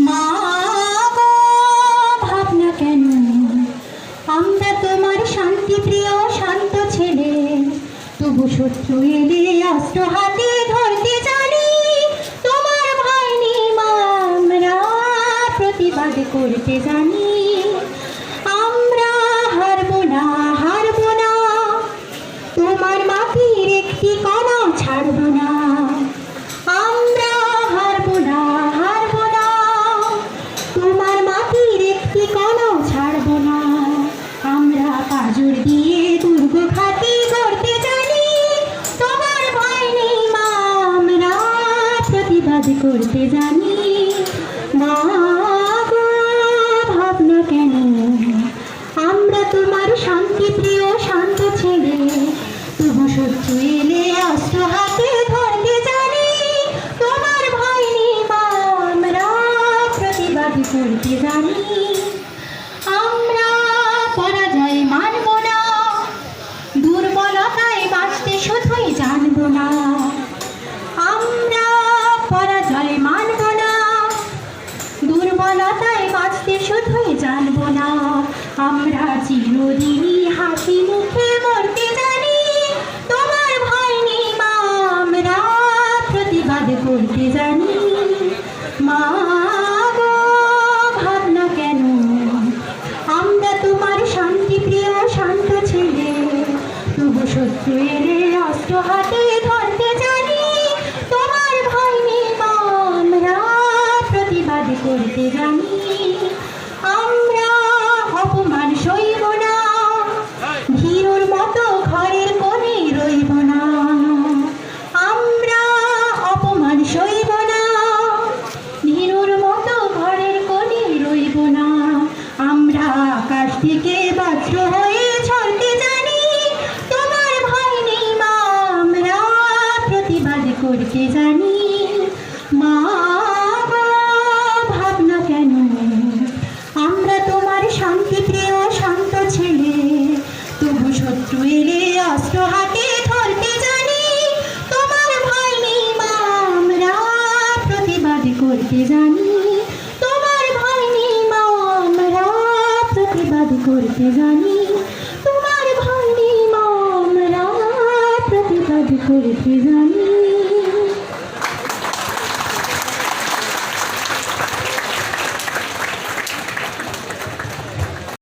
মা ভাবনা কেন? আমরা তোমার শান্তি শান্ত ছেলে। তবু শত্রু এলে অস্ত্র হাতে ধরতে জানি। তোমার মা আমরা প্রতিবাদ করতে জানি। আমরা হারবো না হারবো না। তোমার মাটির একটি করতে জানি মা ভাবনা কেন? আমরা তোমার শান্তি, প্রিয় শান্ত ছেলে। তবু শত্রু এলে অস্ত্র হাতে ধরতে জানি। তোমার ভয় নেই আমরা প্রতিবাদ করতে জানি। দুর্বলতায় বাঁচতে শুধুই জানব না। আমরা চিরদিনই হাসি মুখে মরতে জানি, তোমার ভয় মা। আমরা প্রতিবাদ করতে জানি। মা ভাবনা কেন? আমরা তোমার শান্তি প্রিয় শান্ত ছেলে, তবু শত্রু এলে অস্ত্র হাতে করতে জানি। আমরা অপমান সইব না। ভীরুর মতো ঘরের কোণে রইব না। আমরা অপমান সইব না। ভীরুর মতো ঘরের কোণে রইব না। আমরা আকাশ থেকে বজ্র হয়ে ছড়তে জানি। তোমার ভয় নেই মা, আমরা প্রতিবাদ করতে জানি। মা জুয়েলে অস্ত্র হাতে ধরতে জানি, তোমার ভয় নেই মা, আমরা প্রতিবাদ করতে জানি। তোমার ভয় নেই মা, আমরা প্রতিবাদ প্রতিবাদ করতে জানি।